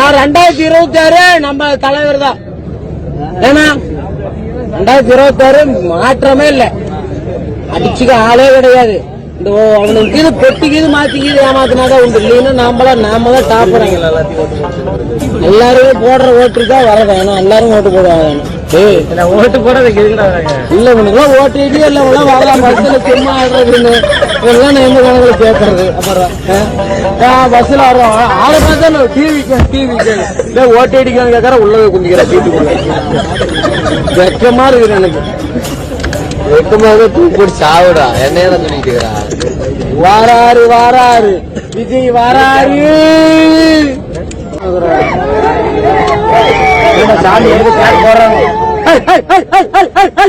நான் ரெண்டாயிரத்தி இருபத்தி ஆறு நம்ம தலைவர் தான். ஏன்னா ரெண்டாயிரத்தி இருபத்தி ஆறு மாற்றமே இல்லை. அடிச்சுக்க ஆளே கிடையாது. இந்த அவனுக்கு இது பெட்டிக்கு இது மாத்திக்கிது ஏமாத்தினாதான் உண்டு. இல்லைன்னா நாமளா நாம தான் டாப்புறாங்க எல்லாருமே போடுற ஓட்டு தான் வரது? ஏன்னா எல்லாரும் ஓட்டு போடுவாங்க. ஓட்டு வராங்க இல்ல உனக்குலாம் ஓட்டு ஐடியா இல்ல உனக்கு வரலாம் பஸ்ல சும்மா ஆடுறதுன்னு. இதெல்லாம் நான் எந்த கணக்குல கேட்கறது அப்புறம் பஸ்ல வரோம் ஆளை பார்த்தா டிவி டிவி இல்ல ஓட்டு ஐடிக்கான்னு கேட்கற உள்ளவே குந்திக்கிற சீட்டுக்குள்ள வெக்கமா இருக்குது எனக்கு. வெட்டுமாக தூக்கிட்டு சாவுடா என்னைய சொல்லிட்டு வாராரு வாராரு. விஜய் வாராரு. என்ன சாமி எடுத்து போடுறாங்க? Hi, hi, hi, hi, hi, hi,